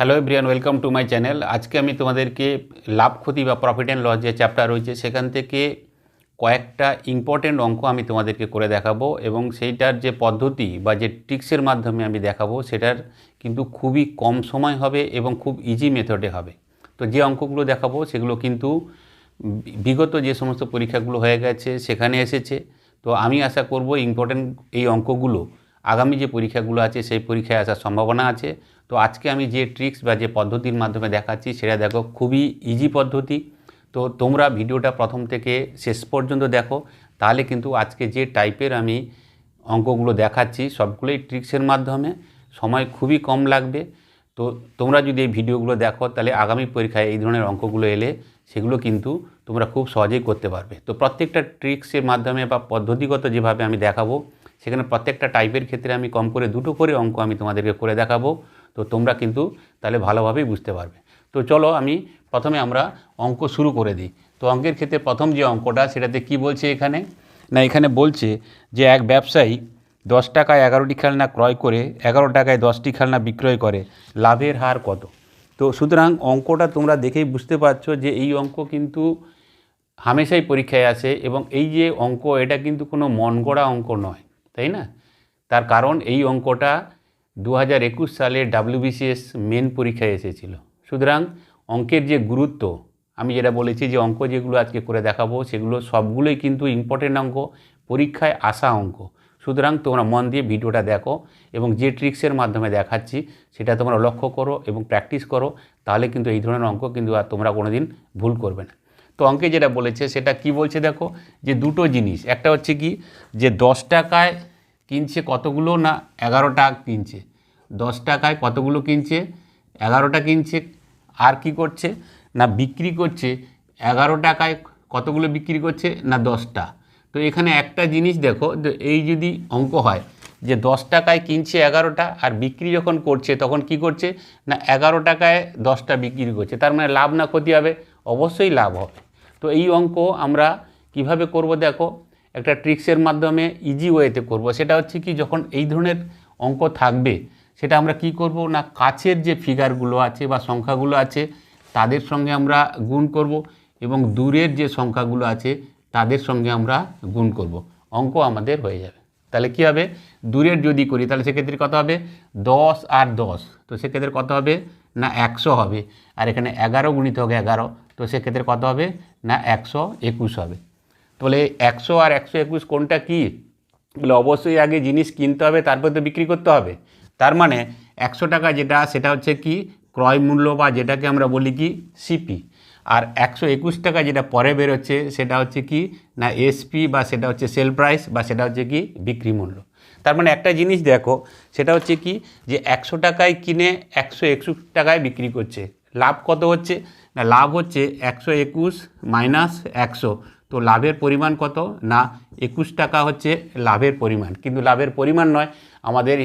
Hello everyone welcome to my channel আজকে আমি তোমাদেরকে লাভ ক্ষতি বা প্রফিট অ্যান্ড লস যে চ্যাপ্টার রয়েছে, সেখান থেকে কয়েকটা ইম্পর্টেন্ট অঙ্ক আমি তোমাদেরকে করে দেখাবো এবং সেইটার যে পদ্ধতি বা যে ট্রিক্সের মাধ্যমে আমি দেখাবো, সেটার কিন্তু খুবই কম সময় হবে এবং খুব ইজি মেথডে হবে। তো যে অঙ্কগুলো দেখাবো, সেগুলো কিন্তু বিগত যে সমস্ত পরীক্ষাগুলো হয়ে গেছে, সেখানে এসেছে। তো আমি আশা করব ইম্পর্টেন্ট এই অঙ্কগুলো আগামী যে পরীক্ষাগুলো আছে, সেই পরীক্ষায় আসার সম্ভাবনা আছে। তো আজকে আমি যে ট্রিক্স বা যে পদ্ধতির মাধ্যমে দেখাচ্ছি সেটা দেখো, খুবই ইজি পদ্ধতি। তো তোমরা ভিডিওটা প্রথম থেকে শেষ পর্যন্ত দেখো, তাহলে কিন্তু আজকে যে টাইপের আমি অঙ্কগুলো দেখাচ্ছি, সবগুলোই ট্রিক্সের মাধ্যমে, সময় খুবই কম লাগবে। তো তোমরা যদি এই ভিডিওগুলো দেখো, তাহলে আগামী পরীক্ষায় এই ধরনের অঙ্কগুলো এলে সেগুলো কিন্তু তোমরা খুব সহজেই করতে পারবে। তো প্রত্যেকটা ট্রিক্সের মাধ্যমে বা পদ্ধতিগত যেভাবে আমি দেখাবো, সেখানে প্রত্যেকটা টাইপের ক্ষেত্রে আমি কম করে দুটো করে অঙ্ক আমি তোমাদেরকে করে দেখাবো। তো তোমরা কিন্তু তাহলে ভালোভাবেই বুঝতে পারবে। তো চলো আমি প্রথমে আমরা অঙ্ক শুরু করে দিই। তো অঙ্কের ক্ষেত্রে প্রথম যে অঙ্কটা, সেটাতে কি বলছে এখানে? না, এখানে বলছে যে এক ব্যবসায়ী দশ টাকায় এগারোটি খেলনা ক্রয় করে, এগারো টাকায় দশটি খেলনা বিক্রয় করে, লাভের হার কত? তো সুতরাং অঙ্কটা তোমরা দেখেই বুঝতে পারছ যে এই অঙ্ক কিন্তু হামেশাই পরীক্ষায় আসে এবং এই যে অঙ্ক, এটা কিন্তু কোনো মন গড়া অঙ্ক নয়, তাই না? তার কারণ এই অঙ্কটা দু হাজার একুশ সালে ডাব্লিউবিসিএস মেন পরীক্ষায় এসেছিল। সুতরাং অঙ্কের যে গুরুত্ব, আমি যেটা বলেছি যে অঙ্ক যেগুলো আজকে করে দেখাবো, সেগুলো সবগুলোই কিন্তু ইম্পর্টেন্ট অঙ্ক, পরীক্ষায় আসা অঙ্ক। সুতরাং তোমরা মন দিয়ে ভিডিওটা দেখো এবং যে ট্রিক্সের মাধ্যমে দেখাচ্ছি, সেটা তোমরা লক্ষ্য করো এবং প্র্যাকটিস করো, তাহলে কিন্তু এই ধরনের অঙ্ক কিন্তু আর তোমরা কোনো দিন ভুল করবে না। তো অঙ্কে যেটা বলেছে, সেটা কি বলছে দেখো, যে দুটো জিনিস, একটা হচ্ছে কি, যে দশ টাকায় কিনছে কতগুলো না এগারোটা কিনছে? দশ টাকায় কতগুলো কিনছে? এগারোটা কিনছে। আর কি করছে? না বিক্রি করছে। এগারো টাকায় কতগুলো বিক্রি করছে? না দশটা তো এখানে একটা জিনিস দেখো এই যদি অঙ্ক হয় যে দশ টাকায় কিনছে এগারোটা আর বিক্রি যখন করছে তখন কি করছে? না এগারো টাকায় দশটা বিক্রি করছে। তার মানে লাভ না ক্ষতি হবে, অবশ্যই লাভ হবে। তো এই অঙ্ক আমরা কীভাবে করব দেখো? একটা ট্রিক্সের মাধ্যমে ইজি ওয়েতে করব। সেটা হচ্ছে কি, যখন এই ধরনের অঙ্ক থাকবে, সেটা আমরা কি করব না, কাছের যে ফিগারগুলো আছে বা সংখ্যাগুলো আছে, তাদের সঙ্গে আমরা গুণ করব এবং দূরের যে সংখ্যাগুলো আছে, তাদের সঙ্গে আমরা গুণ করব। অঙ্ক আমাদের হয়ে যাবে। তাহলে কী হবে? দূরের যদি করি, তাহলে সেক্ষেত্রে কত হবে? দশ আর দশ। তো সেক্ষেত্রে কত হবে? না, একশো হবে। আর এখানে এগারো গুণিত হবে এগারো, তো সেক্ষেত্রে কত হবে? না, একশো একুশ হবে। তাহলে একশো আর একশো একুশ কোনটা কী? বলে অবশ্যই আগে জিনিস কিনতে হবে, তারপর তো বিক্রি করতে হবে। তার মানে একশো টাকা যেটা, সেটা হচ্ছে কি? ক্রয় মূল্য বা যেটাকে আমরা বলি কি? সিপি আর একশো একুশ টাকা যেটা পরে বেরোচ্ছে, সেটা হচ্ছে কি? না এসপি বা সেটা হচ্ছে সেল প্রাইস বা সেটা হচ্ছে কি? বিক্রি মূল্য। তার মানে একটা জিনিস দেখো, সেটা হচ্ছে কি? যে একশো টাকায় কিনে একশো একুশ টাকায় বিক্রি করছে। লাভ কত হচ্ছে? না, লাভ হচ্ছে একশো একুশ মাইনাস একশো। তো লাভের পরিমাণ কত? না, একুশ টাকা হচ্ছে লাভের পরিমাণ। কিন্তু লাভের পরিমাণ নয়, আমাদের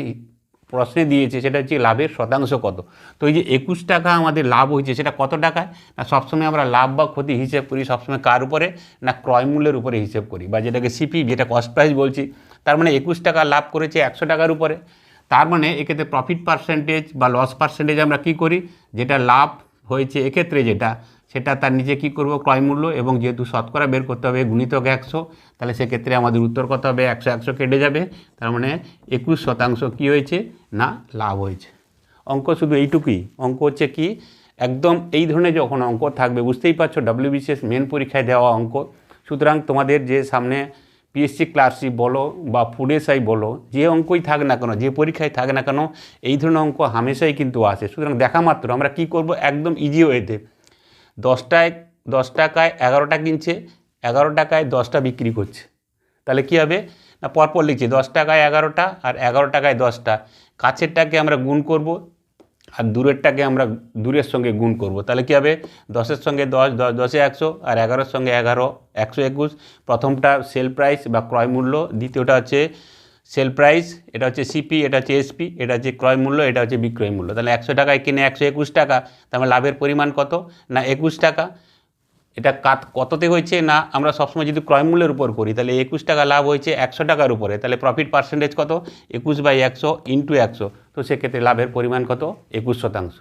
প্রশ্নে দিয়েছে, সেটা হচ্ছে লাভের শতাংশ কত? তো এই যে একুশ টাকা আমাদের লাভ হয়েছে, সেটা কত টাকায়? না, সবসময় আমরা লাভ বা ক্ষতি হিসেব করি, সবসময় কার উপরে? না, ক্রয় মূল্যের উপরে হিসেব করি, বা যেটাকে সিপি যেটা কস্ট প্রাইস বলছি, তার মানে একুশ টাকা লাভ করেছে একশো টাকার উপরে। তার মানে এক্ষেত্রে প্রফিট পার্সেন্টেজ বা লস পার্সেন্টেজ আমরা কি করি? যেটা লাভ হয়েছে এক্ষেত্রে যেটা সেটা তার নিচে কী করব? ক্রয় মূল্য এবং যেহেতু শতকরা বের করতে হবে, গুণিতক একশো, তাহলে সেক্ষেত্রে আমাদের উত্তর কত হবে? একশো একশো কেটে যাবে। তার মানে একুশ শতাংশ কী হয়েছে? না, লাভ হয়েছে। অঙ্ক শুধু এইটুকুই। অঙ্ক হচ্ছে কি? একদম এই ধরনের যখন অঙ্ক থাকবে, বুঝতেই পারছ ডাব্লিউবিসিএস মেন পরীক্ষায় দেওয়া অঙ্ক। সুতরাং তোমাদের যে সামনে পিএসসি ক্লাসশিপ বলো বা ফুড এসআই বলো, যে অঙ্কই থাক না কেন, যে পরীক্ষায় থাক না কেন, এই ধরনের অঙ্ক হামেশাই কিন্তু আসে। সুতরাং দেখা মাত্র আমরা কি করব? একদম ইজি ওয়েতে দশটায় দশ টাকায় এগারোটা কিনছে এগারো টাকায় দশটা বিক্রি করছে। তাহলে কী হবে? না, পরপর লিখছে দশ টাকায় এগারোটা আর এগারো টাকায় দশটা। কাছেরটাকে আমরা গুণ করব আর দূরেরটাকে আমরা দূরের সঙ্গে গুণ করব। তাহলে কী হবে? দশের সঙ্গে দশ দশ, দশে একশো আর এগারোর সঙ্গে এগারো, একশো একুশ। প্রথমটা সেল প্রাইস বা ক্রয় মূল্য, দ্বিতীয়টা হচ্ছে সেল প্রাইস, এটা হচ্ছে সিপি এটা হচ্ছে এসপি এটা হচ্ছে ক্রয় মূল্য, এটা হচ্ছে বিক্রয় মূল্য। তাহলে একশো টাকায় কিনে একশো একুশ টাকা, তার মানে লাভের পরিমাণ কত? না, একুশ টাকা। এটা কাত, কততে হয়েছে? না, আমরা সবসময় যদি ক্রয় মূল্যের উপর করি, তাহলে একুশ টাকা লাভ হয়েছে একশো টাকার উপরে। তাহলে প্রফিট পার্সেন্টেজ কত? একুশ বাই একশো ইন্টু একশো। তো সেক্ষেত্রে লাভের পরিমাণ কত? একুশ শতাংশ।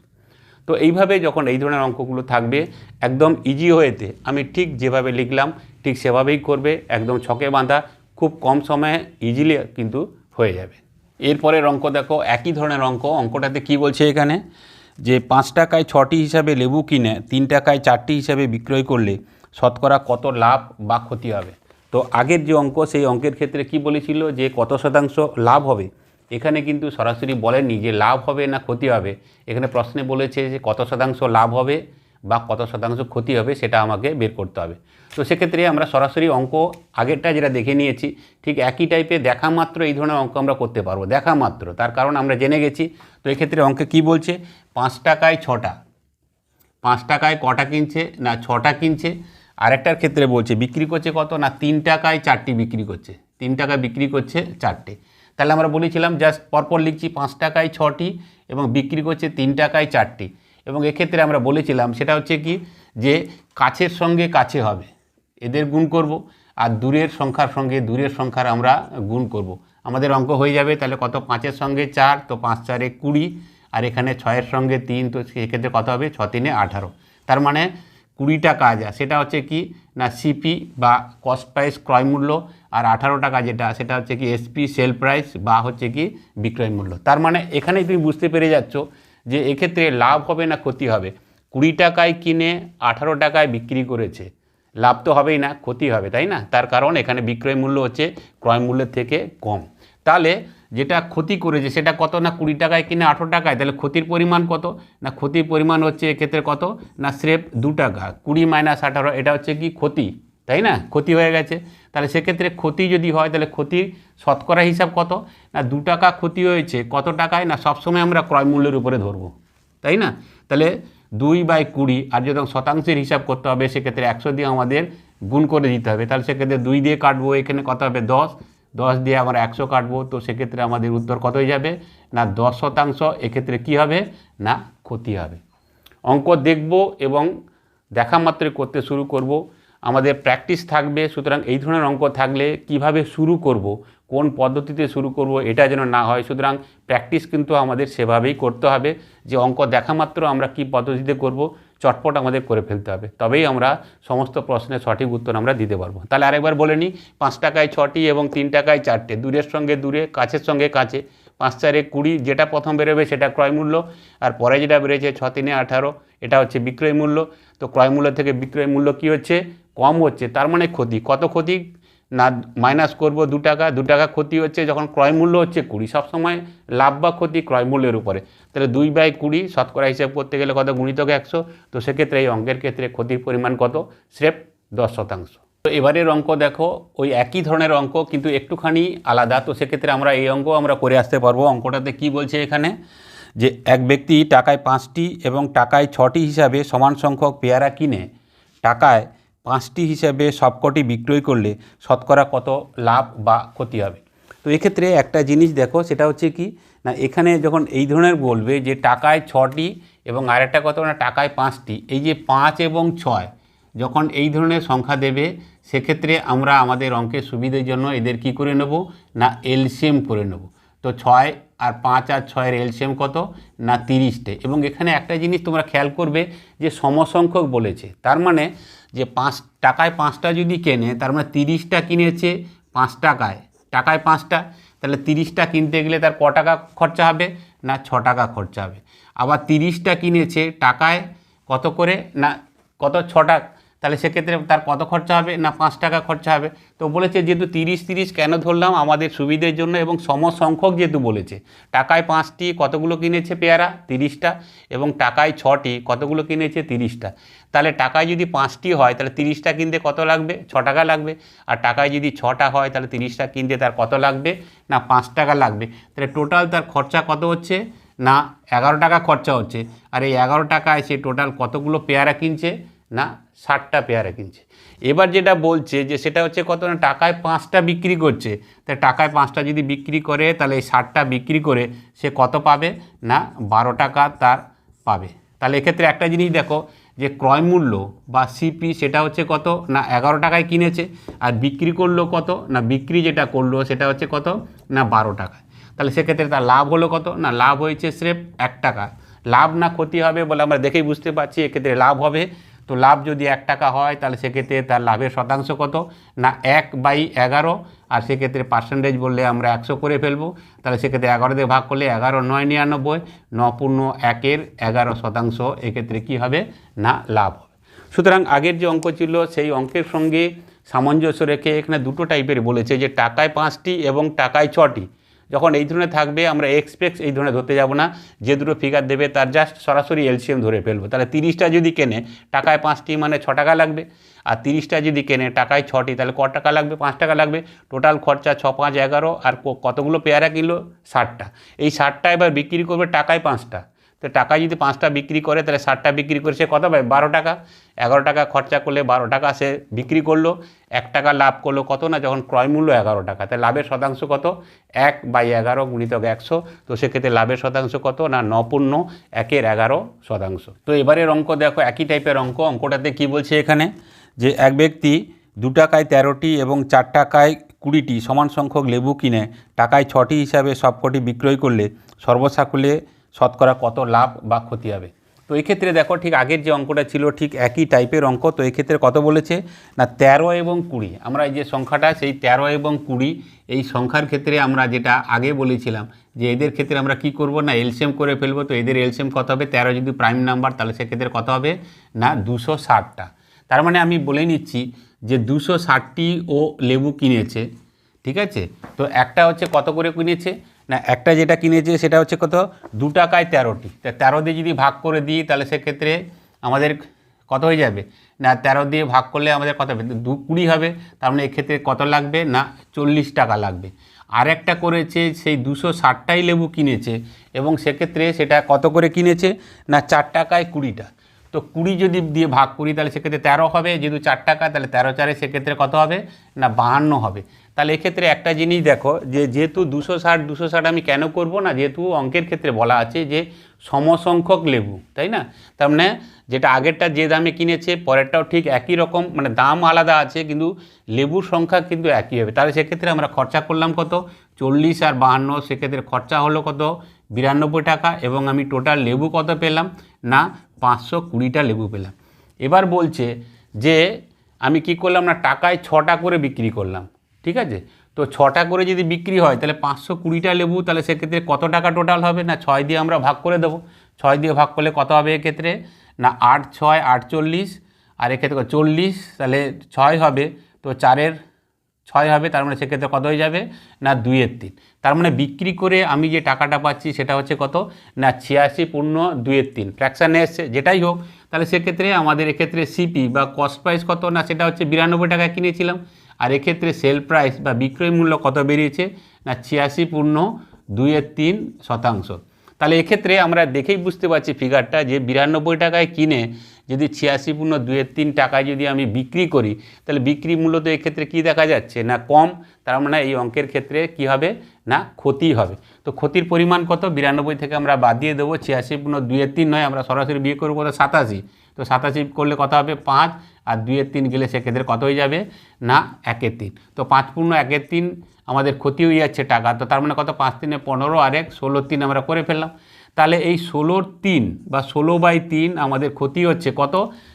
তো এইভাবে যখন এই ধরনের অঙ্কগুলো থাকবে, একদম ইজি হয়েতে, আমি ঠিক যেভাবে লিখলাম, ঠিক সেভাবেই করবে, একদম ছকে বাঁধা খুব কম সময়ে ইজিলি কিন্তু হয়ে যাবে। এরপরের অঙ্ক দেখো, একই ধরনের অঙ্ক অঙ্কটাতে কি বলছে এখানে? যে পাঁচ টাকায় ছটি হিসাবে লেবু কিনে, তিন টাকায় চারটি হিসাবে বিক্রয় করলে শতকরা কত লাভ বা ক্ষতি হবে? তো আগের যে অঙ্ক, সেই অঙ্কের ক্ষেত্রে কি বলেছিল যে কত শতাংশ লাভ হবে? এখানে কিন্তু সরাসরি বলেনি যে লাভ হবে না ক্ষতি হবে। এখানে প্রশ্নে বলেছে যে কত শতাংশ লাভ হবে? বা কত শতাংশ ক্ষতি হবে সেটা আমাকে বের করতে হবে। তো সেক্ষেত্রে আমরা সরাসরি অঙ্ক আগেরটা যেটা দেখে নিয়েছি, ঠিক একই টাইপের দেখা মাত্র এই ধরনের অঙ্ক আমরা করতে পারব, দেখা মাত্র। তার কারণ আমরা জেনে গেছি। তো এক্ষেত্রে অঙ্কে কি বলছে? পাঁচ টাকায় ছটা। পাঁচ টাকায় কটা কিনছে? না, ছটা কিনছে। আরেকটার ক্ষেত্রে বলছে, বিক্রি করছে কত? না, তিন টাকায় চারটি বিক্রি করছে। তিন টাকায় বিক্রি করছে চারটে। তাহলে আমরা বলেছিলাম, জাস্ট পরপর লিখছি পাঁচ টাকায় ছটি এবং বিক্রি করছে তিন টাকায় চারটি। এবং এক্ষেত্রে আমরা বলেছিলাম, সেটা হচ্ছে কি? যে কাছের সঙ্গে কাছে হবে, এদের গুণ করব, আর দূরের সংখ্যার সঙ্গে দূরের সংখ্যার আমরা গুণ করব। আমাদের অঙ্ক হয়ে যাবে, তাহলে কত? পাঁচের সঙ্গে চার, তো পাঁচ চারে কুড়ি, আর এখানে ছয়ের সঙ্গে তিন, তো সেক্ষেত্রে কত হবে? ছ তিনে আঠারো। তার মানে কুড়িটা কাজ সেটা হচ্ছে কি? না সিপি বা কস্ট প্রাইস ক্রয় মূল্য, আর আঠারো টাকা যেটা, সেটা হচ্ছে কি এসপি সেল প্রাইস বা হচ্ছে কি বিক্রয় মূল্য। তার মানে এখানেই তুমি বুঝতে পেরে যাচ্ছ যে এক্ষেত্রে লাভ হবে না ক্ষতি হবে। কুড়ি টাকায় কিনে আঠারো টাকায় বিক্রি করেছে। লাভ তো হবেই না, ক্ষতি হবে, তাই না? তার কারণ এখানে বিক্রয় মূল্য হচ্ছে, ক্রয় মূল্যের থেকে কম। তাহলে যেটা ক্ষতি করেছে, সেটা কত না কুড়ি টাকায় কিনে আঠেরো টাকায়? তাহলে ক্ষতির পরিমাণ কত? না ক্ষতির পরিমাণ হচ্ছে এক্ষেত্রে কত? না স্রেফ দু টাকা। কুড়ি মাইনাস আঠারো, এটা হচ্ছে কি? ক্ষতি, তাই না? ক্ষতি হয়ে গেছে। তাহলে সেক্ষেত্রে ক্ষতি যদি হয়, তাহলে ক্ষতি শতকরা হিসাব কত? না, দু টাকা ক্ষতি হয়েছে, কত টাকায়? না, সবসময় আমরা ক্রয় মূল্যের উপরে ধরবো, তাই না? তাহলে দুই বাই কুড়ি, আর যখন শতাংশের হিসাব করতে হবে, সেক্ষেত্রে একশো দিয়ে আমাদের গুণ করে দিতে হবে। তাহলে সেক্ষেত্রে দুই দিয়ে কাটবো, এখানে কত হবে? দশ। দশ দিয়ে আমরা একশো কাটবো, তো সেক্ষেত্রে আমাদের উত্তর কত হয়ে যাবে? না, দশ শতাংশ, এক্ষেত্রে কি হবে? না, ক্ষতি হবে। অঙ্ক দেখব এবং দেখা মাত্রই করতে শুরু করব। আমাদের প্র্যাকটিস থাকবে, সুতরাং এই ধরনের অঙ্ক থাকলে কীভাবে শুরু করব, কোন পদ্ধতিতে শুরু করব, এটা যেন না হয়। সুতরাং প্র্যাকটিস কিন্তু আমাদের সেভাবেই করতে হবে। যে অঙ্ক দেখা মাত্র আমরা কি পদ্ধতিতে করব, চটপট আমাদের করে ফেলতে হবে। তবেই আমরা সমস্ত প্রশ্নের সঠিক উত্তর আমরা দিতে পারব। তাহলে আরেকবার বলে নিই, পাঁচ টাকায় ছটি এবং তিন টাকায় চারটে দূরের সঙ্গে দূরে কাছের সঙ্গে কাছে। পাঁচ চারে কুড়ি, যেটা প্রথম বেরোবে সেটা ক্রয় মূল্য, আর পরে যেটা বেড়েছে ছ তিনে আঠারো, এটা হচ্ছে বিক্রয় মূল্য। তো ক্রয় মূল্য থেকে বিক্রয় মূল্য কী হচ্ছে? কম হচ্ছে, তার মানে ক্ষতি। কত ক্ষতি? না মাইনাস করব দু টাকা দু টাকা ক্ষতি হচ্ছে যখন ক্রয় মূল্য হচ্ছে কুড়ি। সবসময় লাভ বা ক্ষতি ক্রয় মূল্যের উপরে। তাহলে দুই বাই কুড়ি শতকরা হিসাব করতে গেলে কত গুণিতক একশো? তো সেক্ষেত্রে এই অঙ্কের ক্ষেত্রে ক্ষতির পরিমাণ কত? স্রেফ দশ শতাংশ। তো এবারের অঙ্ক দেখো, ওই একই ধরনের অঙ্ক কিন্তু একটুখানি আলাদা। তো সেক্ষেত্রে আমরা এই অঙ্ক আমরা করে আসতে পারব। অঙ্কটাতে কি বলছে এখানে? যে এক ব্যক্তি টাকায় পাঁচটি এবং টাকায় ছটি হিসাবে সমান সংখ্যক পেয়ারা কিনে, টাকায় পাঁচটি হিসাবে সবকটি বিক্রয় করলে শতকরা কত লাভ বা ক্ষতি হবে? তো এক্ষেত্রে একটা জিনিস দেখো, সেটা হচ্ছে কি, না, এখানে যখন এই ধরনের বলবে যে টাকায় ছটি এবং আরেকটা কত না টাকায় পাঁচটি, এই যে পাঁচ এবং ছয় যখন এই ধরনের সংখ্যা দেবে, সেক্ষেত্রে আমরা আমাদের অঙ্কের সুবিধের জন্য এদের কি করে নেব? না, এলসিএম করে নেব। তো ছয় আর পাঁচ আর ছয়ের এলসিএম কত? না, তিরিশটে। এবং এখানে একটা জিনিস তোমরা খেয়াল করবে যে সমসংখ্যক বলেছে। তার মানে যে পাঁচ, টাকায় পাঁচটা যদি কেনে, তার মানে তিরিশটা কিনেছে পাঁচ টাকায়। টাকায় পাঁচটা, তাহলে তিরিশটা কিনতে গেলে তার ক টাকা খরচা হবে না ছ টাকা খরচা হবে? আবার তিরিশটা কিনেছে টাকায় কত করে? না, কত? ছটা তাহলে সেক্ষেত্রে তার কত খরচা হবে? না, পাঁচ টাকা খরচা হবে? তো বলেছে যেহেতু তিরিশ তিরিশ কেন ধরলাম? আমাদের সুবিধের জন্য এবং সমসংখ্যক যেহেতু বলেছে। টাকায় পাঁচটি কতগুলো কিনেছে পেয়ারা? তিরিশটা। এবং টাকায় ছটি, কতগুলো কিনেছে? তিরিশটা। তাহলে টাকায় যদি পাঁচটি হয়, তাহলে তিরিশটা কিনতে কত লাগবে? ছ টাকা লাগবে। আর টাকায় যদি ছটা হয়, তাহলে তিরিশটা কিনতে তার কত লাগবে? না, পাঁচ টাকা লাগবে। তাহলে টোটাল তার খরচা কত হচ্ছে? না, এগারো টাকা খরচা হচ্ছে। আর এই এগারো টাকায় সে টোটাল কতগুলো পেয়ারা কিনছে? না ষাটটা পেয়ারা কিনছে। এবার যেটা বলছে যে সেটা হচ্ছে কত না, টাকায় পাঁচটা বিক্রি করছে। তাই টাকায় পাঁচটা যদি বিক্রি করে, তাহলে এই ষাটটা বিক্রি করে সে কত পাবে? না, বারো টাকা তার পাবে। তাহলে এক্ষেত্রে একটা জিনিস দেখো, যে ক্রয় মূল্য বা সিপি সেটা হচ্ছে কত? না, এগারো টাকায় কিনেছে। আর বিক্রি করল কত? না, বিক্রি যেটা করল সেটা হচ্ছে কত? না, বারো টাকায় তাহলে সেক্ষেত্রে তার লাভ হলো কত? না, লাভ হয়েছে স্রেফ এক টাকা। লাভ না ক্ষতি হবে বলে আমরা দেখেই বুঝতে পারছি, এক্ষেত্রে লাভ হবে তো লাভ যদি এক টাকা হয়, তাহলে সেক্ষেত্রে তার লাভের শতাংশ কত? না, এক বাই এগারো। আর সেক্ষেত্রে পার্সেন্টেজ বললে আমরা একশো করে ফেলব। তাহলে সেক্ষেত্রে এগারো দিয়ে ভাগ করলে এগারো, নয়, নিরানব্বই। ন পূর্ণ একের এগারো শতাংশ। এক্ষেত্রে কি হবে? না, লাভ হবে। সুতরাং আগের যে অঙ্ক ছিল, সেই অঙ্কের সঙ্গে সামঞ্জস্য রেখে এখানে দুটো টাইপের বলেছে যে টাকায় পাঁচটি এবং টাকায় ছটি। যখন এই ধরনের থাকবে, আমরা এক্সপেক্স এই ধরনের ধরতে যাব না। যে দুটো ফিগার দেবে, তার জাস্ট সরাসরি এলসিএম ধরে ফেলব। তাহলে তিরিশটা যদি কেনে, টাকায় পাঁচটি মানে ছ টাকা লাগবে। আর তিরিশটা যদি কেনে, টাকায় ছটি, তাহলে ক টাকা লাগবে? পাঁচ টাকা লাগবে। টোটাল খরচা ছ, পাঁচ, এগারো, আর কতগুলো পেয়ারা কিনলো? ষাটটা। এই ষাটটা এবার বিক্রি করবে টাকায় পাঁচটা। তো টাকা যদি পাঁচটা বিক্রি করে, তাহলে ষাটটা বিক্রি করে সে কত পাবে? বারো টাকা। এগারো টাকা খরচা করলে বারো টাকা সে বিক্রি করল। এক টাকা লাভ করল কত না? যখন ক্রয় মূল্য এগারো টাকা। তাহলে লাভের শতাংশ কত? এক বাই এগারো গুণিতক একশো। তো সেক্ষেত্রে লাভের শতাংশ কত না? নপূর্ণ একের এগারো শতাংশ। তো এবারের অঙ্ক দেখো, একই টাইপের অঙ্ক। অঙ্কটাতে কি বলছে এখানে? যে এক ব্যক্তি দু টাকায় তেরোটি এবং চার টাকায় কুড়িটি সমান সংখ্যক লেবু কিনে, টাকায় ছটি হিসাবে সবকটি বিক্রয় করলে সর্বসাকুলে শতকরা কত লাভ বা ক্ষতি হবে। তো এই ক্ষেত্রে দেখো ঠিক আগের যে অঙ্কটা ছিল ঠিক একই টাইপের অঙ্ক, তো এই ক্ষেত্রে কত বলেছে? না, তেরো এবং কুড়ি। আমরা এই যে সংখ্যাটা, সেই তেরো এবং কুড়ি, এই সংখ্যার ক্ষেত্রে আমরা যেটা আগে বলেছিলাম যে এদের ক্ষেত্রে আমরা কি করব? না এলসিএম করে ফেলব, তো এদের এলসিএম কত হবে? তেরো যদি প্রাইম নাম্বার তাহলে সেক্ষেত্রে কত হবে? না, দুশো ষাটটা। তার মানে আমি বলে নিচ্ছি যে দুশো ষাটটি ও লেবু কিনেছে, ঠিক আছে? তো একটা হচ্ছে কত করে কিনেছে? না, একটা যেটা কিনেছে সেটা হচ্ছে কত? দু টাকায় তেরোটি। তা তেরো দিয়ে যদি ভাগ করে দিই, তাহলে সেক্ষেত্রে আমাদের কত হয়ে যাবে? না, তেরো দিয়ে ভাগ করলে আমাদের কত হবে? দু কুড়ি হবে। তার মানে এক্ষেত্রে কত লাগবে? না, চল্লিশ টাকা লাগবে। আর একটা করেছে, সেই দুশো ষাটটাই লেবু কিনেছে এবং সেক্ষেত্রে সেটা কত করে কিনেছে? না, চার টাকায় কুড়িটা। তো কুড়ি যদি দিয়ে ভাগ করি, তাহলে সেক্ষেত্রে তেরো হবে। যেহেতু চার টাকা, তাহলে তেরো চারে সেক্ষেত্রে কত হবে? না, বাহান্ন হবে। তাহলে এক্ষেত্রে একটা জিনিস দেখো, যে যেহেতু দুশো ষাট দুশো ষাট আমি কেন করব না? যেহেতু অঙ্কের ক্ষেত্রে বলা আছে যে সমসংখ্যক লেবু, তাই না? তার মানে যেটা আগেরটা যে দামে কিনেছে, পরেরটাও ঠিক একই রকম মানে দাম আলাদা আছে, কিন্তু লেবুর সংখ্যা কিন্তু একই হবে। তাহলে সেক্ষেত্রে আমরা খরচা করলাম কত? চল্লিশ আর বাহান্ন, সেক্ষেত্রে খরচা হলো কত? বিরানব্বই টাকা, এবং আমি টোটাল লেবু কত পেলাম? না, পাঁচশো কুড়িটা লেবু পেলাম। এবার বলছে যে আমি কি করলাম না, টাকায় ছটা করে বিক্রি করলাম। ঠিক আছে? তো ছটা করে যদি বিক্রি হয়, তাহলে পাঁচশো কুড়িটা লেবু, তাহলে সেক্ষেত্রে কত টাকা টোটাল হবে? না, ছয় দিয়ে আমরা ভাগ করে দেবো। ছয় দিয়ে ভাগ করলে কত হবে এক্ষেত্রে? না, আট, ছয়, আটচল্লিশ, আর এক্ষেত্রে চল্লিশ, তাহলে ছয় হবে। তো চারের ছয় হবে, তার মানে সেক্ষেত্রে কত হয়ে যাবে? না, দুইয়ের তিন। তার মানে বিক্রি করে আমি যে টাকাটা পাচ্ছি, সেটা হচ্ছে কত? না, ছিয়াশি পূর্ণ দুইয়ের তিন। ফ্র্যাকশানে এসছে, যেটাই হোক, তাহলে সেক্ষেত্রে আমাদের এক্ষেত্রে সিপি বা কস্ট প্রাইস কত? না, সেটা হচ্ছে বিরানব্বই টাকায় কিনেছিলাম। আর এক্ষেত্রে সেল প্রাইস বা বিক্রয় মূল্য কত বেরিয়েছে? না, ছিয়াশি পূর্ণ দুইয়ের তিন শতাংশ। তাহলে এক্ষেত্রে আমরা দেখেই বুঝতে পারছি ফিগারটা যে বিরানব্বই টাকায় কিনে যদি ছিয়াশি পূর্ণ দুয়ের তিন টাকায় যদি আমি বিক্রি করি, তাহলে বিক্রি মূল্য তো এক্ষেত্রে কী দেখা যাচ্ছে? না, কম। তার মানে এই অঙ্কের ক্ষেত্রে কি হবে? না, ক্ষতি হবে। তো ক্ষতির পরিমাণ কত? বিরানব্বই থেকে আমরা বাদ দিয়ে দেবো, ছিয়াশি পূর্ণ দুয়ের তিন নয়, আমরা সরাসরি বিয়ে করব কত? সাতাশি। তো সাতাশি করলে কত হবে? পাঁচ। আর দুইয়ের তিন গেলে সেক্ষেত্রে কত হয়ে যাবে? না, একের তিন। তো পাঁচ পূর্ণ একের তিন, আমাদের ক্ষতি হয়ে যাচ্ছে টাকা। তো তার মানে কত? পাঁচ তিনে পনেরো আর এক ষোলোর তিন আমরা করে ফেললাম। তাহলে এই ষোলোর তিন বা ষোলো বাই তিন আমাদের ক্ষতি হচ্ছে কত?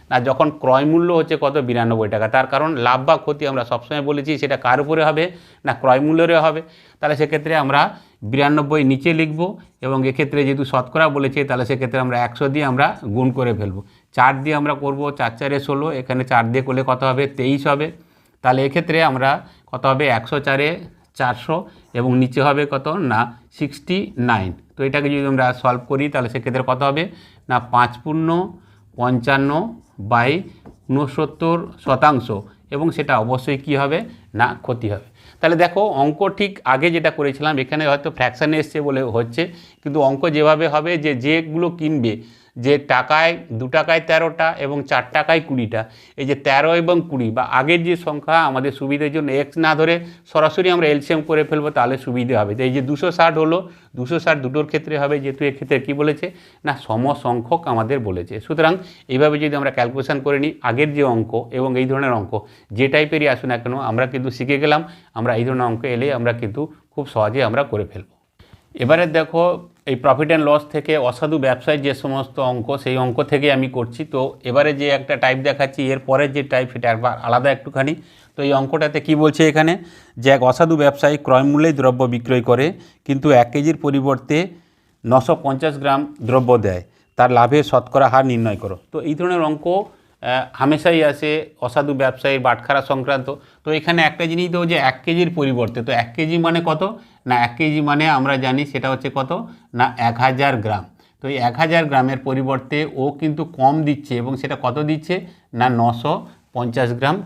না, যখন ক্রয় মূল্য হচ্ছে কত? বিরানব্বই টাকা। তার কারণ লাভ বা ক্ষতি আমরা সবসময় বলেছি, সেটা কার উপরে হবে? না, ক্রয় মূল্যের হবে। তাহলে সেক্ষেত্রে আমরা বিরানব্বই নিচে লিখব এবং এক্ষেত্রে যেহেতু শতকরা বলেছে, তাহলে সেক্ষেত্রে আমরা একশো দিয়ে আমরা গুণ করে ফেলব। চার দিয়ে আমরা করব চার চারে ষোলো, এখানে চার দিয়ে করলে কত হবে? তেইশ হবে। তাহলে এক্ষেত্রে আমরা কত হবে? একশো চারে চারশো এবং নিচে হবে কত? না সিক্সটি নাইন তো এটাকে যদি আমরা সলভ করি, তাহলে সেক্ষেত্রে কত হবে? না, পাঁচ পূর্ণ পঞ্চান্ন বাই ঊনসত্তর শতাংশ। এবং সেটা অবশ্যই কি হবে? না, ক্ষতি হবে। তাহলে দেখো, অঙ্ক ঠিক আগে যেটা করেছিলাম, এখানে হয়তো ফ্র্যাকশানে এসছে বলে হচ্ছে। কিন্তু অঙ্ক যেভাবে হবে, যে যেগুলো কিনবে যে টাকায়, দু টাকায় তেরোটা এবং চার টাকায় কুড়িটা, এই যে তেরো এবং কুড়ি বা আগের যে সংখ্যা আমাদের সুবিধের জন্য এক্স না ধরে সরাসরি আমরা এলসিএম করে ফেলব, তাহলে সুবিধে হবে। এই যে দুশো ষাট হলো, দুশো ষাট দুটোর ক্ষেত্রে হবে, যেহেতু এক্ষেত্রে কী বলেছে? না, সমসংখ্যক আমাদের বলেছে। সুতরাং এইভাবে যদি আমরা ক্যালকুলেশন করে নিই, আগের যে অঙ্ক এবং এই ধরনের অঙ্ক, যে টাইপেরই আসুন না কেন, আমরা কিন্তু শিখে গেলাম, আমরা এই ধরনের অঙ্ক এলে আমরা কিন্তু খুব সহজে আমরা করে ফেলব। এবারে দেখো এই প্রফিট অ্যান্ড লস থেকে অসাধু ব্যবসায় যে সমস্ত অঙ্ক, সেই অঙ্ক থেকে আমি করছি। তো এবারে যে একটা টাইপ দেখাচ্ছি, এর পরের যে টাইপ সেটা একবার আলাদা একটুখানি। তো এই অঙ্কটাতে কি বলছে এখানে? যে এক অসাধু ব্যবসায়ী ক্রয়মূল্যেই দ্রব্য বিক্রয় করে, কিন্তু এক কেজির পরিবর্তে নশো গ্রাম দ্রব্য দেয়। তার লাভের শতকরা হার নির্ণয় করো। তো এই ধরনের অঙ্ক হামেশাই আসে অসাধু ব্যবসায়ী, বাটখারা সংক্রান্ত। তো এখানে একটা জিনিস তো যে এক কেজির পরিবর্তে, তো এক কেজি মানে কত? না, এক কেজি মানে আমরা জানি সেটা হচ্ছে কত? না, এক হাজার গ্রাম। তো এই এক হাজার গ্রামের পরিবর্তে ও কিন্তু কম দিচ্ছে এবং সেটা কত দিচ্ছে? না, নশো পঞ্চাশ গ্রাম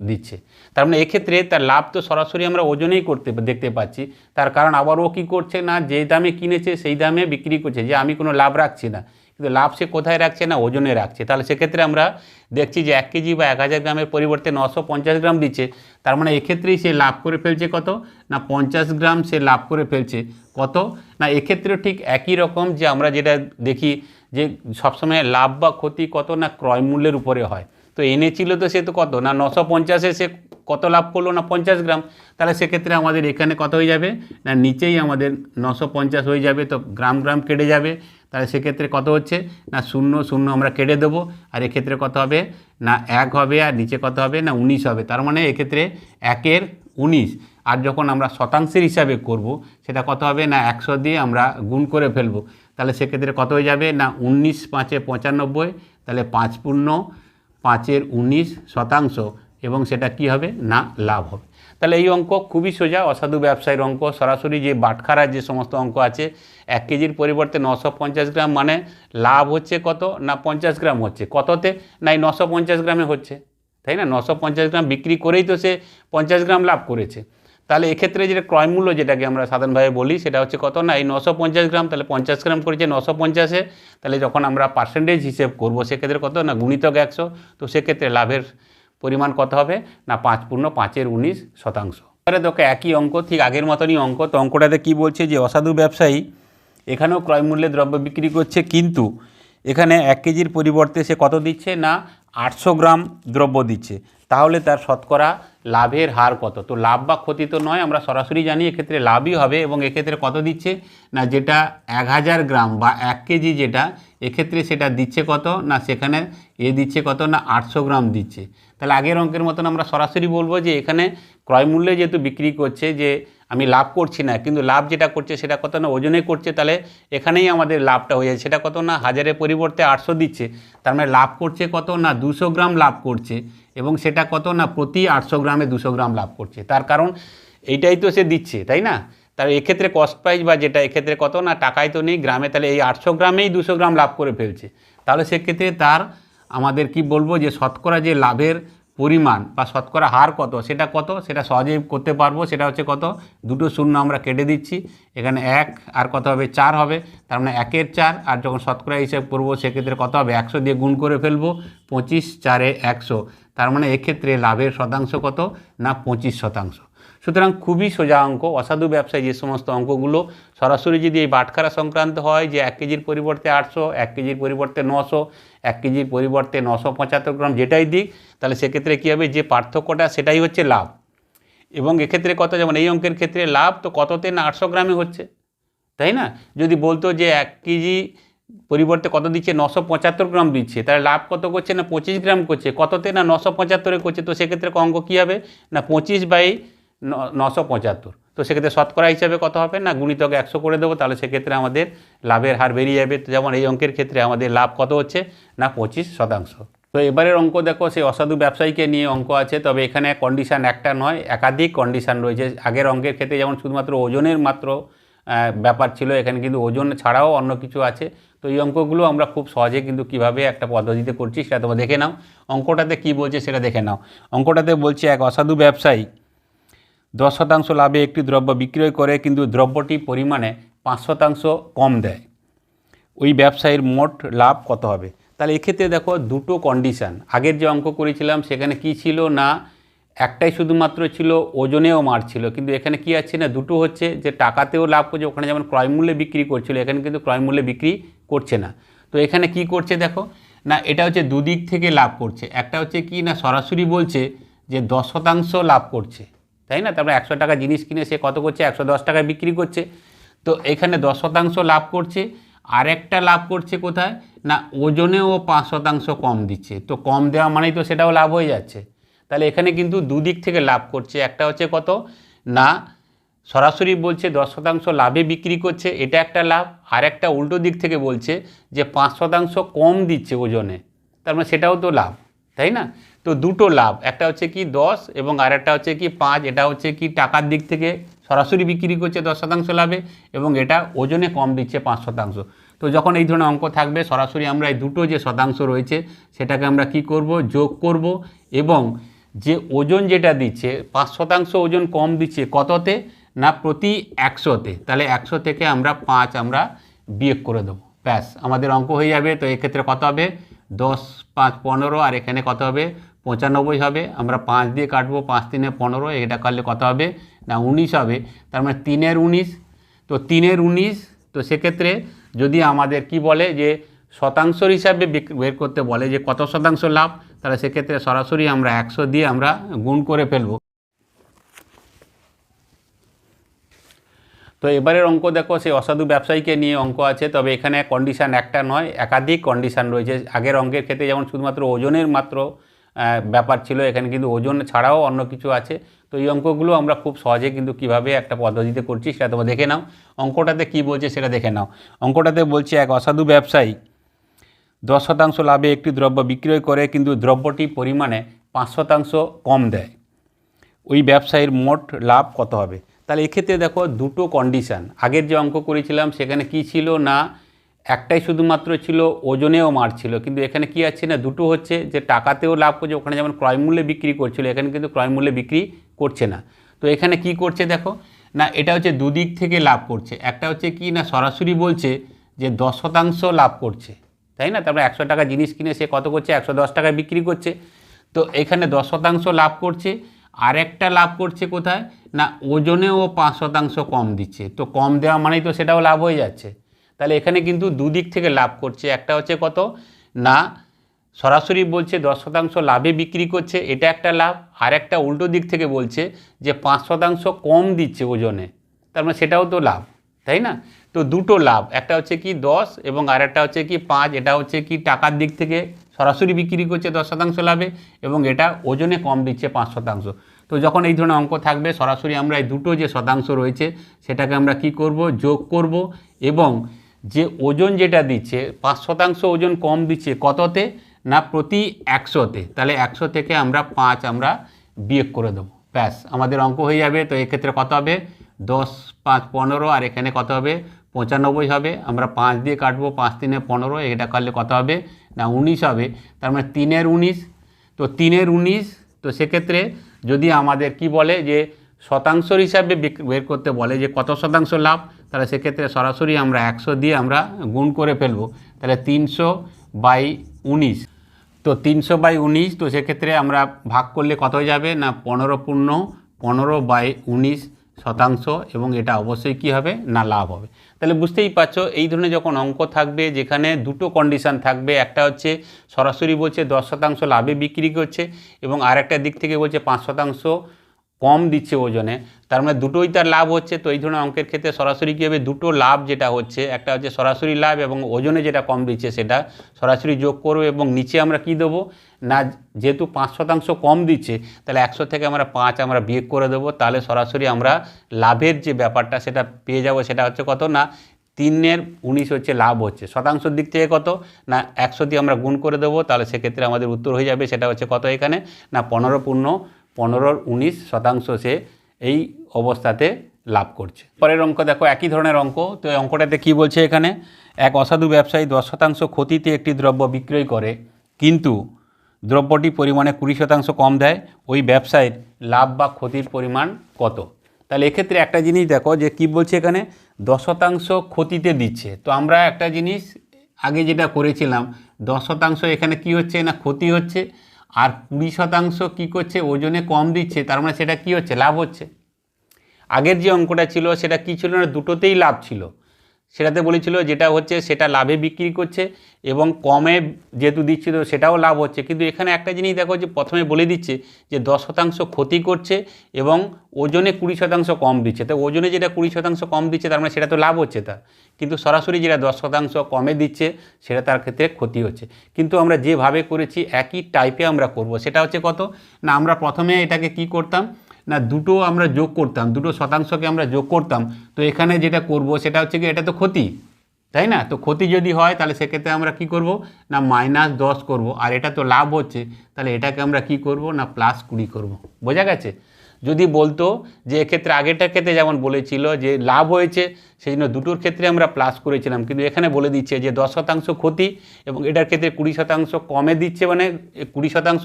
দিচ্ছে। তার মানে এক্ষেত্রে তার লাভ তো সরাসরি আমরা ওজনেই করতে দেখতে পাচ্ছি। তার কারণ আবার ও কী করছে না, যে দামে কিনেছে সেই দামে বিক্রি করছে, যে আমি কোনো লাভ রাখছি না। কিন্তু লাভ সে কোথায় রাখছে না ওজনে রাখছে। তাহলে সেক্ষেত্রে আমরা দেখছি যে এক কেজি বা এক হাজার গ্রামের পরিবর্তে নশো পঞ্চাশ গ্রাম দিচ্ছে। তার মানে এক্ষেত্রেই সে লাভ করে ফেলছে কত? না পঞ্চাশ গ্রাম সে লাভ করে ফেলছে কত? না এক্ষেত্রেও ঠিক একই রকম যে আমরা যেটা দেখি যে সবসময় লাভ বা ক্ষতি কত না ক্রয় মূল্যের উপরে হয়। তো এনেছিল তো সে তো কত? না নশো পঞ্চাশে সে কত লাভ করল? না পঞ্চাশ গ্রাম? তাহলে সেক্ষেত্রে আমাদের এখানে কত হয়ে যাবে? না নিচেই আমাদের নশো পঞ্চাশ হয়ে যাবে, তো গ্রাম গ্রাম কেটে যাবে। তাহলে সেক্ষেত্রে কত হচ্ছে? না শূন্য শূন্য আমরা কেটে দেবো। আর এক্ষেত্রে কত হবে? না এক হবে, আর নিচে কত হবে? না উনিশ হবে। তার মানে এক্ষেত্রে একের উনিশ। আর যখন আমরা শতাংশের হিসাবে করব, সেটা কত হবে? না একশো দিয়ে আমরা গুণ করে ফেলব। তাহলে সেক্ষেত্রে কত হয়ে যাবে? না উনিশ পাঁচে পঁচানব্বই, তাহলে পাঁচ পূর্ণ পাঁচের উনিশ শতাংশ, এবং সেটা কি হবে? না, লাভ হবে। তাহলে এই অঙ্ক খুবই সোজা, অসাধু ব্যবসায়ীর অঙ্ক। সরাসরি যে বাটখারার যে সমস্ত অঙ্ক আছে, এক কেজির পরিবর্তে নশো পঞ্চাশ গ্রাম মানে লাভ হচ্ছে কত না পঞ্চাশ গ্রাম হচ্ছে? কততে? না, এই নশো পঞ্চাশ গ্রামে হচ্ছে। তাই না? নশো পঞ্চাশ গ্রাম বিক্রি করেই তো সে পঞ্চাশ গ্রাম লাভ করেছে। তাহলে এক্ষেত্রে যেটা ক্রয় মূল্য যেটাকে আমরা সাধারণভাবে বলি, সেটা হচ্ছে কত না? এই নশো পঞ্চাশ গ্রাম, তাহলে পঞ্চাশ গ্রাম করেছে নশো পঞ্চাশে। তাহলে যখন আমরা পার্সেন্টেজ হিসেব করব, সেক্ষেত্রে কত না? গুণিতক একশো। তো সেক্ষেত্রে লাভের পরিমাণ কত হবে? না, পাঁচ পূর্ণ পাঁচের উনিশ শতাংশ। এবারে তোকে একই অঙ্ক, ঠিক আগের মতনই অঙ্ক। তো অঙ্কটাতে কী বলছে যে, অসাধু ব্যবসায়ী এখানেও ক্রয় মূল্যে দ্রব্য বিক্রি করছে, কিন্তু এখানে এক কেজির পরিবর্তে সে কত দিচ্ছে? না, আটশো গ্রাম দ্রব্য দিচ্ছে। তাহলে তার শতকরা লাভের হার কত? তো লাভ বা ক্ষতি তো নয়, আমরা সরাসরি জানি এক্ষেত্রে লাভই হবে এবং এক্ষেত্রে কত দিচ্ছে? না, যেটা এক হাজার গ্রাম বা এক কেজি যেটা, এক্ষেত্রে সেটা দিচ্ছে কত? না, সেখানে এ দিচ্ছে কত? না, আটশো গ্রাম দিচ্ছে। তাহলে আগের অঙ্কের মতন আমরা সরাসরি বলব যে এখানে ক্রয় মূল্যে যেহেতু বিক্রি করছে, যে আমি লাভ করছি না, কিন্তু লাভ যেটা করছে সেটা কত না, ওজনে করছে, তাহলে এখানেই আমাদের লাভটা হয়ে যায় সেটা কত না, হাজারের পরিবর্তে আটশো দিচ্ছে। তার মানে লাভ করছে কত? না, দুশো গ্রাম লাভ করছে। এবং সেটা কত না প্রতি আটশো গ্রামে দুশো গ্রাম লাভ করছে। তার কারণ এইটাই তো সে দিচ্ছে, তাই না? তার এক্ষেত্রে কস্ট প্রাইস বা যেটা, এক্ষেত্রে কত না টাকায় তো নেই গ্রামে, তাহলে এই আটশো গ্রামেই দুশো গ্রাম লাভ করে ফেলছে। তাহলে সেক্ষেত্রে তার আমাদের কি বলব যে শতকরা যে লাভের পরিমাণ বা শতকরা হার কত, সেটা কত, সেটা সহজেই করতে পারব, সেটা হচ্ছে কত? দুটো শূন্য আমরা কেটে দিচ্ছি, এখানে এক আর কত হবে? চার হবে, তার মানে একের চার, আর যখন শতকরা হিসেব করব, সেক্ষেত্রে কত হবে? একশো দিয়ে গুণ করে ফেলব, পঁচিশ চারে একশো। তার মানে এক্ষেত্রে লাভের শতাংশ কত? না পঁচিশ শতাংশ। সুতরাং খুবই সোজা অঙ্ক। অসাধু ব্যবসায় যে সমস্ত অঙ্কগুলো সরাসরি যদি এই বাটখারা সংক্রান্ত হয় যে এক কেজির পরিবর্তে আটশো, এক কেজির পরিবর্তে নশো, এক কেজির পরিবর্তে নশো পঁচাত্তর গ্রাম যেটাই দিক, তাহলে সেক্ষেত্রে কী হবে? যে পার্থক্যটা সেটাই হচ্ছে লাভ। এবং এক্ষেত্রে কত? যেমন এই অঙ্কের ক্ষেত্রে লাভ তো কততে? না আটশো গ্রামে হচ্ছে। তাই না? যদি বলতো যে এক কেজি পরিবর্তে কত দিচ্ছে? নশো পঁচাত্তর গ্রাম দিচ্ছে। তাহলে লাভ কত করছে না পঁচিশ গ্রাম করছে? কততে না নশো পঁচাত্তরে করছে? তো সেক্ষেত্রে অঙ্ক কী হবে? না পঁচিশ বাই নশো পঁচাত্তর। তো সেক্ষেত্রে শতকরা হিসাবে কত হবে? না গুণিতকে একশো করে দেবো, তাহলে সেক্ষেত্রে আমাদের লাভের হার বেরিয়ে যাবে। তো যেমন এই অঙ্কের ক্ষেত্রে আমাদের লাভ কত হচ্ছে? না পঁচিশ শতাংশ। তো এবারের অঙ্ক দেখো, সেই অসাধু ব্যবসায়ীকে নিয়ে অঙ্ক আছে। তবে এখানে কন্ডিশান একটা নয়, একাধিক কন্ডিশান রয়েছে। আগের অঙ্কের ক্ষেত্রে যেমন শুধুমাত্র ওজনের মাত্র ব্যাপার ছিল। এখানে কিন্তু ওজন ছাড়াও অন্য কিছু আছে। তো এই অঙ্কগুলো আমরা খুব সহজে কিন্তু কীভাবে একটা পদ্ধতিতে করছি সেটা তোমরা দেখে নাও। অঙ্কটাতে কি বলছে সেটা দেখে নাও। অঙ্কটাতে বলছে, এক অসাধু ব্যবসায়ী দশ শতাংশ লাভে একটি দ্রব্য বিক্রয় করে, কিন্তু দ্রব্যটি পরিমাণে পাঁচ শতাংশ কম দেয়। ওই ব্যবসায়ীর মোট লাভ কত হবে? তাহলে এক্ষেত্রে দেখো, দুটো কন্ডিশান আগের যে অঙ্ক করেছিলাম, সেখানে কি ছিল না? একটাই শুধুমাত্র ছিল, ওজনেও মার ছিল কিন্তু এখানে কি আছে না, দুটো হচ্ছে যে টাকাতেও লাভ করছে, ওখানে যেমন ক্রয় মূল্যে বিক্রি করছিল, এখানে কিন্তু ক্রয় মূল্যে বিক্রি করছে না। তো এখানে কি করছে দেখো, না, এটা হচ্ছে দুদিক থেকে লাভ করছে। একটা হচ্ছে কি না, সরাসরি বলছে যে দশ শতাংশ লাভ করছে, তাই না? তারপরে একশো টাকা জিনিস কিনে সে কত করছে? একশো দশ টাকায় বিক্রি করছে। তো এখানে দশ শতাংশ লাভ করছে আর একটা লাভ করছে কোথায়? না, ওজনেও পাঁচ শতাংশ কম দিচ্ছে। তো কম দেওয়া মানেই তো সেটাও লাভ হয়ে যাচ্ছে। তাহলে এখানে কিন্তু দুদিক থেকে লাভ করছে। একটা হচ্ছে কত? না, সরাসরি বলছে দশ শতাংশ লাভে বিক্রি করছে, এটা একটা লাভ। আর একটা উল্টো দিক থেকে বলছে যে পাঁচ শতাংশ কম দিচ্ছে ওজনে, তার মানে সেটাও তো লাভ, তাই না? তো দুটো লাভ, একটা হচ্ছে কি দশ এবং আর একটা হচ্ছে কি পাঁচ, এটা হচ্ছে কি টাকার দিক থেকে সরাসরি বিক্রি করছে দশ শতাংশ লাভে এবং এটা ওজনে কম দিচ্ছে পাঁচ শতাংশ। তো যখন এই ধরনের অঙ্ক থাকবে, সরাসরি আমরা এই দুটো যে শতাংশ রয়েছে, সেটাকে আমরা কি করব? যোগ করব এবং যে ওজন যেটা দিচ্ছে, পাঁচ শতাংশ ওজন কম দিচ্ছে কততে? না প্রতি একশোতে। তাহলে একশো থেকে আমরা পাঁচ আমরা বিয়োগ করে দেবো। ব্যাস, আমাদের অঙ্ক হয়ে যাবে। তো এক্ষেত্রে কত হবে? দশ, পাঁচ, পনেরো, আর এখানে কত হবে? পঁচানব্বই হবে। আমরা পাঁচ দিয়ে কাটবো, পাঁচ তিনে পনেরো, এটা কাটলে কত হবে? না, উনিশ হবে। তার মানে তিনের উনিশ। তো তিনের উনিশ, তো সেক্ষেত্রে যদি আমাদের কি বলে যে শতাংশর হিসাবে বের করতে বলে যে কত শতাংশ লাভ, তাহলে সেক্ষেত্রে সরাসরি আমরা একশো দিয়ে আমরা গুণ করে ফেলব। তো এবারের অঙ্ক দেখো, সেই অসাধু ব্যবসায়ীকে নিয়ে অঙ্ক আছে, তবে এখানে কন্ডিশান একটা নয়, একাধিক কন্ডিশান রয়েছে। আগের অঙ্কের ক্ষেত্রে যেমন শুধুমাত্র ওজনের মাত্র ব্যাপার ছিল, এখানে কিন্তু ওজন ছাড়াও অন্য কিছু আছে। তো এই অঙ্কগুলো আমরা খুব সহজে কিন্তু কীভাবে একটা পদ্ধতিতে করছি, সেটা তোমরা দেখে নাও। অঙ্কটাতে কি বলছে সেটা দেখে নাও। অঙ্কটাতে বলছে এক অসাধু ব্যবসায়ী দশ শতাংশ লাভে একটি দ্রব্য বিক্রয় করে, কিন্তু দ্রব্যটি পরিমাণে পাঁচ শতাংশ কম দেয়। ওই ব্যবসায়ীর মোট লাভ কত হবে? তাহলে এক্ষেত্রে দেখো দুটো কন্ডিশান আগের যে অঙ্ক করেছিলাম, সেখানে কি ছিল না, একটাই শুধুমাত্র ছিল, ওজনেও মার ছিল। কিন্তু এখানে কি আছে না, দুটো হচ্ছে যে টাকাতেও লাভ করছে, ওখানে যেমন ক্রয় মূল্যে বিক্রি করছিল, এখানে কিন্তু ক্রয় মূল্যে বিক্রি করছে না। তো এখানে কি করছে দেখো, না, এটা হচ্ছে দুদিক থেকে লাভ করছে। একটা হচ্ছে কি না, সরাসরি বলছে যে দশ শতাংশ লাভ করছে। তাই না? তারপরে একশো টাকা জিনিস কিনে সে কত করছে? একশো দশ টাকায় বিক্রি করছে। তো এখানে দশ শতাংশ লাভ করছে। আর একটা লাভ করছে কোথায়? না, ওজনেও পাঁচ শতাংশ কম দিচ্ছে। তো কম দেওয়া মানেই তো সেটাও লাভ হয়ে যাচ্ছে। তাহলে এখানে কিন্তু দুদিক থেকে লাভ করছে। একটা হচ্ছে কত? না, সরাসরি বলছে দশ শতাংশ লাভে বিক্রি করছে, এটা একটা লাভ। আর একটা উল্টো দিক থেকে বলছে যে পাঁচ শতাংশ কম দিচ্ছে ওজনে। তার মানে সেটাও তো লাভ। তাই না? তো দুটো লাভ, একটা হচ্ছে কি দশ এবং আর একটা হচ্ছে কি পাঁচ, এটা হচ্ছে কি টাকার দিক থেকে সরাসরি বিক্রি করছে দশ শতাংশ লাভে এবং এটা ওজনে কম দিচ্ছে পাঁচ শতাংশ। তো যখন এই ধরনের অঙ্ক থাকবে, সরাসরি আমরা এই দুটো যে শতাংশ রয়েছে, সেটাকে আমরা কি করব? যোগ করব এবং যে ওজন যেটা দিচ্ছে, পাঁচ শতাংশ ওজন কম দিচ্ছে কততে না প্রতি একশোতে? তাহলে একশো থেকে আমরা পাঁচ আমরা বিয়োগ করে দেবো। ব্যাস, আমাদের অঙ্ক হয়ে যাবে। তো এক্ষেত্রে কত হবে? দশ, পাঁচ, পনেরো, আর এখানে কত হবে? পঁচানব্বই হবে। আমরা পাঁচ দিয়ে কাটবো, পাঁচ তিনে পনেরো, এটা কাটলে কত হবে? না, উনিশ হবে। তার মানে তিনের উনিশ। তো তিনের উনিশ, তো সেক্ষেত্রে যদি আমাদের কি বলে যে শতাংশর হিসাবে বের করতে বলে যে কত শতাংশ লাভ, তাহলে সেক্ষেত্রে সরাসরি আমরা একশো দিয়ে আমরা গুণ করে ফেলব। তাহলে তিনশো বাই উনিশ। তো তিনশো বাই উনিশ, তো সেক্ষেত্রে আমরা ভাগ করলে কত হয়ে যাবে? না, পনেরো পূর্ণ, পনেরো বাই উনিশ। শতাংশ এবং এটা অবশ্যই কি হবে? না, লাভ হবে। তাহলে বুঝতেই পারছ, এই ধরনের যখন অঙ্ক থাকবে, যেখানে দুটো কন্ডিশান থাকবে, একটা হচ্ছে সরাসরি বলছে দশ শতাংশ লাভে বিক্রি করছে এবং আরেকটা দিক থেকে বলছে পাঁচ শতাংশ কম দিচ্ছে ওজনে, তার মানে দুটোই তার লাভ হচ্ছে। তো এই ধরনের অঙ্কের ক্ষেত্রে সরাসরি কী হবে? দুটো লাভ যেটা হচ্ছে, একটা হচ্ছে সরাসরি লাভ এবং ওজনে যেটা কম দিচ্ছে সেটা সরাসরি যোগ করব এবং নিচে আমরা কি দেবো? না, যেহেতু পাঁচ শতাংশ কম দিচ্ছে, তাহলে একশো থেকে আমরা পাঁচ আমরা বিয়োগ করে দেবো, তাহলে সরাসরি আমরা লাভের যে ব্যাপারটা সেটা পেয়ে যাব, সেটা হচ্ছে কত? না, তিনের উনিশ হচ্ছে লাভ হচ্ছে। শতাংশের দিক থেকে কত? না, একশো দিয়ে আমরা গুণ করে দেবো, তাহলে সেক্ষেত্রে আমাদের উত্তর হয়ে যাবে, সেটা হচ্ছে কত এখানে? না, পনেরো পূর্ণ পনেরোর উনিশ শতাংশ সে এই অবস্থাতে লাভ করছে। পরের অঙ্ক দেখো, একই ধরনের অঙ্ক। তো এই অঙ্কটাতে কি বলছে এখানে? এক অসাধু ব্যবসায়ী দশ শতাংশ ক্ষতিতে একটি দ্রব্য বিক্রয় করে, কিন্তু দ্রব্যটি পরিমাণে কুড়ি শতাংশ কম দেয়, ওই ব্যবসায়ীর লাভ বা ক্ষতির পরিমাণ কত? তাহলে এক্ষেত্রে একটা জিনিস দেখো যে কি বলছে এখানে? দশ শতাংশ ক্ষতিতে দিচ্ছে। তো আমরা একটা জিনিস আগে যেটা করেছিলাম, দশ শতাংশ এখানে কি হচ্ছে না ক্ষতি হচ্ছে? আর কুড়ি শতাংশ কি করছে? ওজনে কম দিচ্ছে, তার মানে সেটা কি হচ্ছে? লাভ হচ্ছে। আগের যে অঙ্কটা ছিল, সেটা কি ছিল না? দুটোতেই লাভ ছিল। সেটাতে বলেছিল যেটা হচ্ছে সেটা লাভে বিক্রি করছে এবং কমে যেহেতু দিচ্ছে তো সেটাও লাভ হচ্ছে। কিন্তু এখানে একটা জিনিস দেখো যে প্রথমে বলে দিচ্ছে যে দশ শতাংশ ক্ষতি করছে এবং ওজনে কুড়ি শতাংশ কম দিচ্ছে। তো ওজনে যেটা কুড়ি শতাংশ কম দিচ্ছে তার মানে সেটা তো লাভ হচ্ছে তা কিন্তু সরাসরি যেটা দশ শতাংশ কমে দিচ্ছে সেটা তার ক্ষেত্রে ক্ষতি হচ্ছে। কিন্তু আমরা যেভাবে করেছি একই টাইপে আমরা করব। সেটা হচ্ছে কত? না, আমরা প্রথমে এটাকে কি করতাম? না, দুটো আমরা যোগ করতাম, দুটো শতাংশকে আমরা যোগ করতাম, তো এখানে যেটা করব সেটা হচ্ছে কি এটা তো ক্ষতি, তাই না? তো ক্ষতি যদি হয় তাহলে সেক্ষেত্রে আমরা কি করব? না, মাইনাস দশ করব, আর এটা তো লাভ হচ্ছে, তাহলে এটাকে আমরা কি করব? না প্লাস কুড়ি করব, বোঝা গেছে? যদি বলতো যে এক্ষেত্রে আগেরটার ক্ষেত্রে যেমন বলেছিল যে লাভ হয়েছে, সেই জন্য দুটোর ক্ষেত্রে আমরা প্লাস করেছিলাম। কিন্তু এখানে বলে দিচ্ছে যে দশ শতাংশ ক্ষতি এবং এটার ক্ষেত্রে কুড়ি শতাংশ কমে দিচ্ছে মানে কুড়ি শতাংশ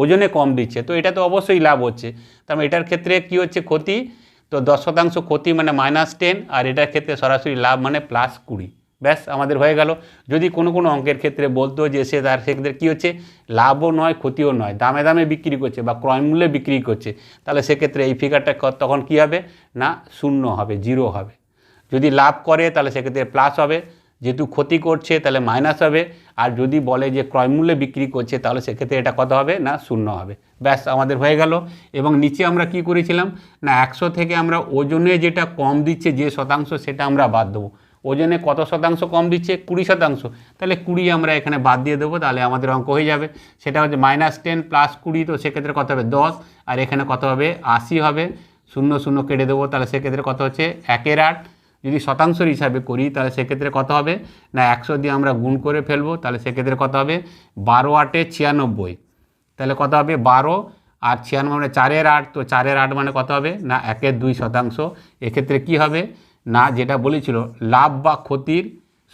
ওজনে কম দিচ্ছে। তো এটা তো অবশ্যই লাভ হচ্ছে। তার মানে এটার ক্ষেত্রে কি হচ্ছে ক্ষতি? তো দশ শতাংশ ক্ষতি মানে মাইনাস টেন আর এটার ক্ষেত্রে সরাসরি লাভ মানে প্লাস কুড়ি। ব্যাস, আমাদের হয়ে গেল। যদি কোনো কোনো অঙ্কের ক্ষেত্রে বলতো যে সে তার সেক্ষেত্রে কী হচ্ছে? লাভও নয়, ক্ষতিও নয়, দামে দামে বিক্রি করছে বা ক্রয় মূল্যে বিক্রি করছে, তাহলে সেক্ষেত্রে এই ফিগারটা তখন কী হবে? না, শূন্য হবে জিরো হবে। যদি লাভ করে, তাহলে সেক্ষেত্রে প্লাস হবে। যেহেতু ক্ষতি করছে, তাহলে মাইনাস হবে। আর যদি বলে যে ক্রয় মূল্যে বিক্রি করছে, তাহলে সেক্ষেত্রে এটা কত হবে? না, শূন্য হবে। ব্যাস, আমাদের হয়ে গেল। এবং নিচে আমরা কি করেছিলাম? না, একশো থেকে আমরা ওজনে যেটা কম দিচ্ছে, যে শতাংশ, সেটা আমরা বাদ দেবো। ওজনে কত শতাংশ কম দিচ্ছে? কুড়ি শতাংশ। তাহলে কুড়ি আমরা এখানে বাদ দিয়ে দেবো, তাহলে আমাদের অঙ্ক হয়ে যাবে। সেটা হচ্ছে মাইনাস টেন প্লাস কুড়ি, তো সেক্ষেত্রে কত হবে? দশ। আর এখানে কত হবে? আশি হবে। শূন্য শূন্য কেটে দেবো, তাহলে সেক্ষেত্রে কত হচ্ছে? একের আট। যদি শতাংশের হিসাবে করি, তাহলে সেক্ষেত্রে কত হবে? না, একশো দিয়ে আমরা গুণ করে ফেলব, তাহলে সেক্ষেত্রে কত হবে? বারো আটে ছিয়ানব্বই। তাহলে কত হবে? বারো। আর ছিয়ানব্বই মানে চারের আট, তো চারের আট মানে কত হবে? না, একের দুই শতাংশ। এক্ষেত্রে কি হবে? না যেটা বলেছিল, লাভ বা ক্ষতির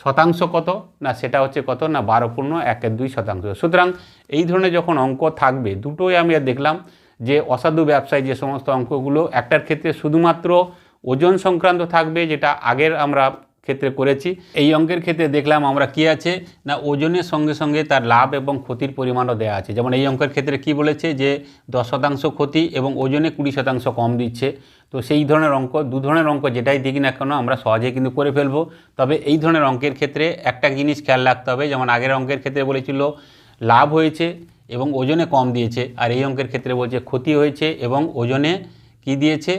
শতাংশ কত? না, সেটা হচ্ছে কত? না, বারো পূর্ণ একের দুই শতাংশ। সুতরাং এই ধরনের যখন অঙ্ক থাকবে, দুটোই আমি দেখলাম যে অসাধু ব্যবসায় যে সমস্ত অঙ্কগুলো, একটার ক্ষেত্রে শুধুমাত্র ওজন সংক্রান্ত থাকবে, যেটা আগের আমরা ক্ষেত্রে করেছি। এই অঙ্কের ক্ষেত্রে দেখলাম আমরা কি আছে, না ওজনের সঙ্গে সঙ্গে তার লাভ এবং ক্ষতির পরিমাণও দেওয়া আছে। যেমন এই অঙ্কের ক্ষেত্রে কি বলেছে যে, দশ শতাংশ ক্ষতি এবং ওজনে কুড়ি শতাংশ কম দিচ্ছে। তো সেই ধরনের অঙ্ক, দু ধরনের অঙ্ক যেটাই দিক না কেন আমরা সহজেই কিন্তু করে ফেলব। তবে এই ধরনের অঙ্কের ক্ষেত্রে একটা জিনিস খেয়াল রাখতে হবে, যেমন আগের অঙ্কের ক্ষেত্রে বলেছিল, লাভ হয়েছে এবং ওজনে কম দিয়েছে। আর এই অঙ্কের ক্ষেত্রে বলছে ক্ষতি হয়েছে এবং ওজনে কি দিয়েছে,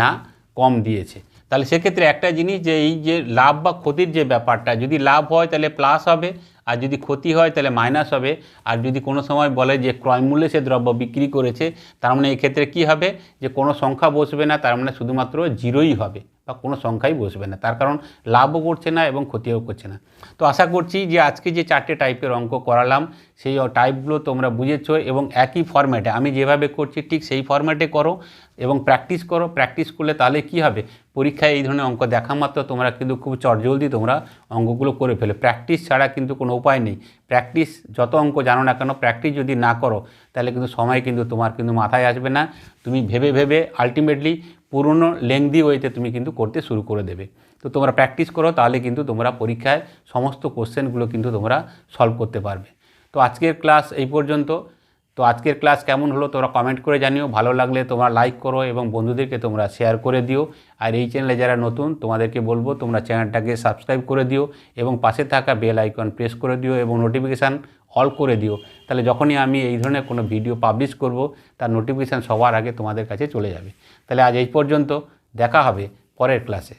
না কম দিয়েছে। তাহলে সেক্ষেত্রে একটা জিনিস যে এই যে লাভ বা ক্ষতির যে ব্যাপারটা, যদি লাভ হয় তাহলে প্লাস হবে, আর যদি ক্ষতি হয় তাহলে মাইনাস হবে, আর যদি কোনো সময় বলে যে ক্রয় মূল্যে সে দ্রব্য বিক্রি করেছে, তার মানে এক্ষেত্রে কী হবে? যে কোনো সংখ্যা বসবে না, তার মানে শুধুমাত্র জিরোই হবে। বা কোনো সংখ্যাই বসবে না। তার কারণ লাভও করছে না এবং ক্ষতিও করছে না। তো আশা করছি যে আজকে যে চারটে টাইপের অঙ্ক করালাম, সেই টাইপগুলো তোমরা বুঝেছ এবং একই ফরম্যাটে আমি যেভাবে করছি ঠিক সেই ফরম্যাটে করো এবং প্র্যাকটিস করো। প্র্যাকটিস করলে তাহলে কি হবে? পরীক্ষায় এই ধরনের অঙ্ক দেখা মাত্র তোমরা কিন্তু খুব চটজলদি তোমরা অঙ্কগুলো করে ফেলে। প্র্যাকটিস ছাড়া কিন্তু কোনো উপায় নেই। প্র্যাকটিস যত অঙ্ক জানো না কেন প্র্যাকটিস যদি না করো, তাহলে কিন্তু সময় কিন্তু তোমার কিন্তু মাথায় আসবে না। তুমি ভেবে ভেবে আলটিমেটলি পুরনো লেংদি ওয়েতে তুমি কিন্তু করতে শুরু করে দেবে। তো তোমরা প্র্যাকটিস করো, তাহলে কিন্তু তোমরা পরীক্ষায় সমস্ত কোশ্চেনগুলো কিন্তু তোমরা সলভ করতে পারবে। তো আজকের ক্লাস এই পর্যন্ত। তো আজকের ক্লাস কেমন হলো তোমরা কমেন্ট করে জানিও। ভালো লাগলে তোমরা লাইক করো এবং বন্ধুদেরকে তোমরা শেয়ার করে দিও। আর এই চ্যানেলে যারা নতুন, তোমাদেরকে বলব, তোমরা চ্যানেলটাকে সাবস্ক্রাইব করে দিও এবং পাশে থাকা বেল আইকন প্রেস করে দিও এবং নোটিফিকেশান অল করে দিও। তাহলে যখনই আমি এই ধরনের কোনো ভিডিও পাবলিশ করব, তার নোটিফিকেশান সবার আগে তোমাদের কাছে চলে যাবে। তাহলে আজ এই পর্যন্ত, দেখা হবে পরের ক্লাসে